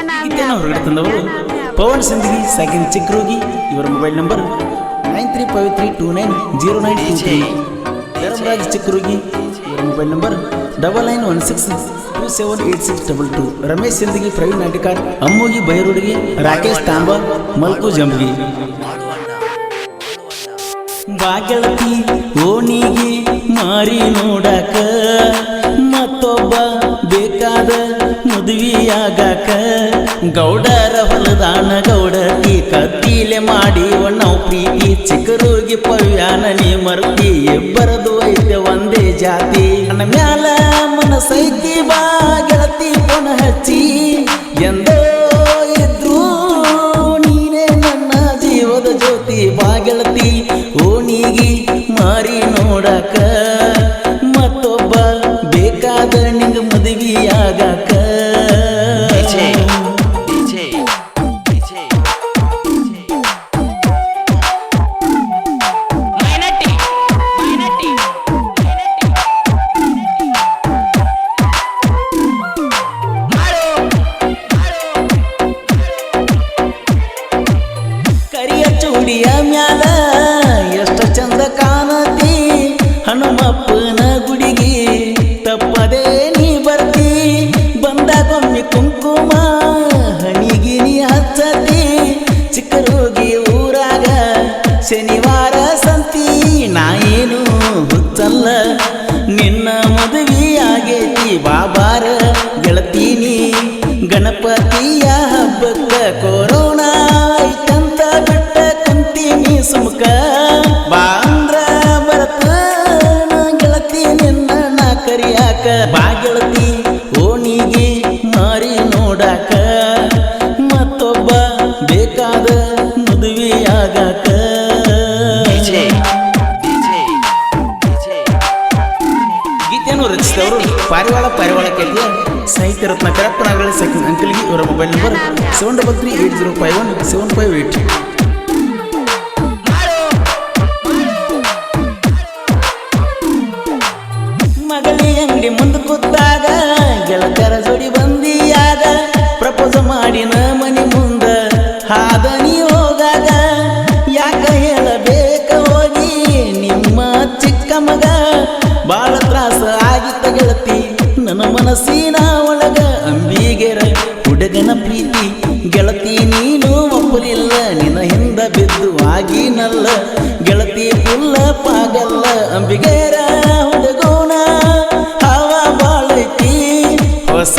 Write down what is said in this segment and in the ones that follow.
ಗೀತೆಯನ್ನು ಹೊರಗಡೆ ತಂದವರು ಪವನ್ ಸಿಂದಗಿ ಸಾಕಿನ ಚಿಕ್ರೋಗಿ ಇವರ mobile number nine three five three two nine zero nine two three. Dharmaraj Chikrogi ಇವರ mobile number double nine one six two seven eight six double two. Ramesh Sindagi Praveen Natikar ಅಮ್ಮೋಗಿ ಬೈರುಡಿಗೆ ರಾಕೇಶ್ ತಾಂಬಾ ಮಲ್ಕು ಜಂಬಿ ಬಾಗೆಳತಿ ಓಣಿಗೆ ಮಾರಿ ನೋಡಾಕ ಮತ್ತೊಬ್ಬ ಬೇಕಾದ ಮದುವೆಯಾಗಾಕ. ಗೌಡರ ಹೊಲದಾನ ಗೌಡತಿ ಕತ್ತಿಲೆ ಮಾಡಿ ನಾವು ಪ್ರೀತಿ. ಚಿಕ್ಕರೋಗಿ ಪವ್ಯಾನ ನೀ ಮರ್ತಿ ಇಬ್ಬರದು ಐತೆ ಒಂದೇ ಜಾತಿ. ನನ್ನ ಮ್ಯಾಲ ಮನಸೈತಿ ಬಾ ಗೆಳತಿ, ಪುನಃ ಹಚ್ಚಿ. ಚೂಡಿಯ ಮ್ಯಾಲ ಎಷ್ಟು ಚಂದ ಕಾಣತಿ. ಹನುಮಪ್ಪನ ಗುಡಿಗೆ ತಪ್ಪದೇ ನೀ ಬರ್ತಿ. ಬಂದಾಗೊಮ್ಮೆ ಕುಂಕುಮ ಹಣಿಗೆ ನೀ ಹಚ್ಚತಿ. ಚಿಕ್ಕರೋಗಿ ಊರಾಗ ಶನಿವಾರ ಸಂತಿ. ನಾ ಏನು ಹುಚ್ಚಲ್ಲ, ನಿನ್ನ ಮದುವೆ ಆಗೈತಿ ಬಾಬಾರ ಗೆಳತೀನಿ ಗಣಪತಿಯ ಹಬ್ಬಕ್ಕ ಕೊರೋನಾ ಕರಿಯಾಕ ಬಾಗಿಳತಿ ಓಣಿಗೆ ಮಾರಿ ನೋಡಾಕ. ಮತ್ತೊಬ್ಬ ಬೇಕಾದ DJ, DJ. ಗೀತೆಯನ್ನು ರಚಿಸಿದವರು ಪಾರಿವಾಳ ಪಾರಿವಾಳ ಕೇಳಿದ ಸಾಹಿತ್ಯ ರತ್ನ ಕರಪ್ಪನಾಗಳ ಸೆಕೆಂಡ್ ಅಂಕಲ್ಗೆ ಇವರ mobile number seven double three eight zero five one seven five eight ತ್ರಾಸ ಆಗಿತ್ತ ಗೆಳತಿ ನನ್ನ ಮನಸ್ಸಿನ ಒಳಗ ಅಂಬಿಗೆರ ಹುಡುಗನ ಪ್ರೀತಿ, ಗೆಳತಿ ನೀನು ಒಪ್ಪಲಿಲ್ಲ, ನಿನ್ನ ಹಿಂದ ಬಿದ್ದು ಆಗಿನಲ್ಲ ಗೆಳತಿ ಇಲ್ಲ, ಪಾಗಲ್ಲ, ಅಂಬಿಗೆರ ಹುಡುಗೋಣ, ಹವ ಬಾಳೈತಿ. ಹೊಸ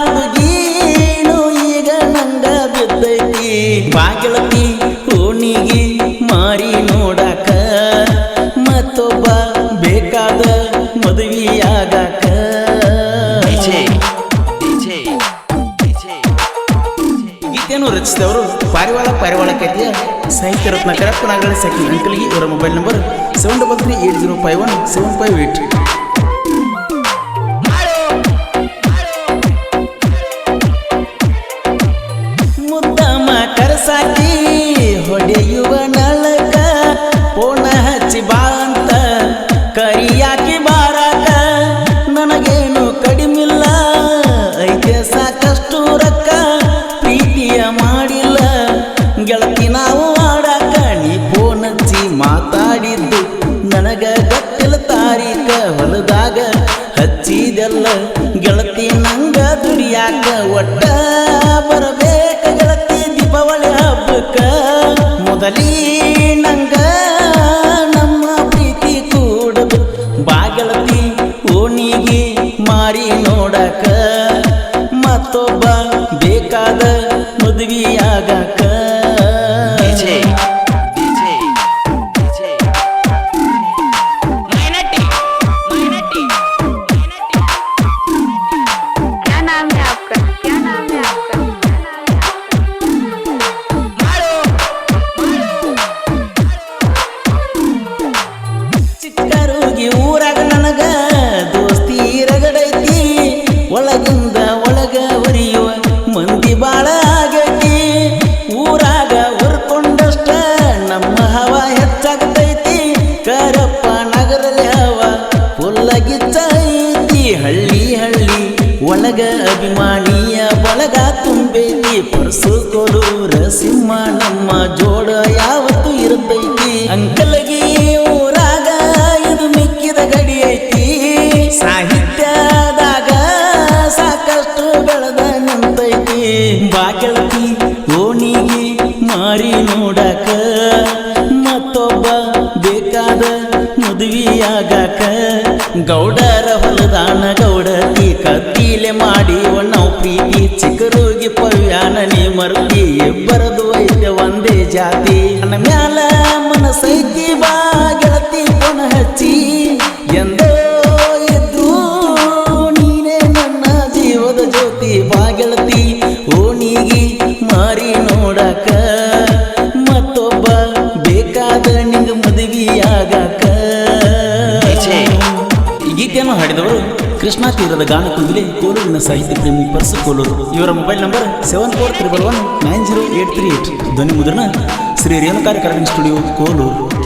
ಹುಡುಗೀನು ಈಗ ನಂಗ ಬಿದ್ದೈತಿ. ಬಾ ಗೆಳತಿ. ಗೀತೆಯನ್ನು ರಚಿಸಿದವರು ಪಾರಿವಾಳ ಪಾರಿವಾಳ ಕಥೆಯ ಸಾಹಿತ್ಯ ರತ್ನ ಕರಪ್ಪನಾಗಳ ಸೆಕೆಂಡ್ ಅಂಕಲ್ಗೆ ಇವರ mobile number seven double three eight zero five one seven five eight ಒಳಗ ಅಭಿಮಾನಿಯ ಬಳಗ ತುಂಬೈತಿ ಪರ್ಸು ಕೊಡೂರ ಸಿಂಹ ನಮ್ಮ ಜೋಡ ಯಾವತ್ತು ಇರ್ತೈತಿ? ಅಂಕಲಗಿ ಊರಾಗ ಇದು ಮಿಕ್ಕಿದ ಗಡಿ ಐತಿ. ಸಾಹಿತ್ಯದಾಗ ಸಾಕಷ್ಟು ಬೆಳೆದ ನಿಂತೈತಿ. ಬಾಕೆಳತಿ ಓಣಿಗೆ ಮಾರಿ ನೋಡಕ ಮತ್ತೊಬ್ಬ ಬೇಕಾದ ಮದುವೆಯಾಗಾಕ ಗೌಡರ ಹೊಲದಾನ ಗೌಡತಿ ಕತ್ತಿಲೆ ಮಾಡಿ ನಾವು ಪ್ರೀತಿ, ಚಿಕ್ಕರೋಗಿ ಪವ್ಯಾನ ನೀ ಮರ್ತಿ ಇಬ್ಬರದು ಐತೆ ಒಂದೇ ಜಾತಿ. ನನ್ನ ಮ್ಯಾಲ ಮನಸೈತಿ ಬಾ, ಗೆಳತಿ ಪುನ ಹಚ್ಚಿ. ಎಂದೋ ಎದ್ದು ನೀನೇ ನನ್ನ ಜೀವದ ಜ್ಯೋತಿ ಬಾ, ಗೆಳತಿ. ಓಣಿಗಿ ಮಾರಿ ನೋಡಕ ಮತ್ತೊಬ್ಬ ಬೇಕಾದ ನಿಂಗ ಮದುವೆಯಾಗಕ. ಈ ಗೀತೆಯನ್ನು ಹಾಡಿದವರು ಕೃಷ್ಣಾ ತೀರದ ಗಾನ ಕುಂದಿಲೆ ಕೋಲೂರಿನ ಸಾಹಿತ್ಯ ಪ್ರೇಮಿ ಪರ್ಸು ಕೋಲೂರು. ಇವರ mobile number seven four triple one nine zero eight three eight. ಧ್ವನಿ ಮುದ್ರಣ ಶ್ರೀ ರೇಣುಕಾರ್ಯ ಕರಡಿನ ಸ್ಟುಡಿಯೋ, ಕೋಲೂರು.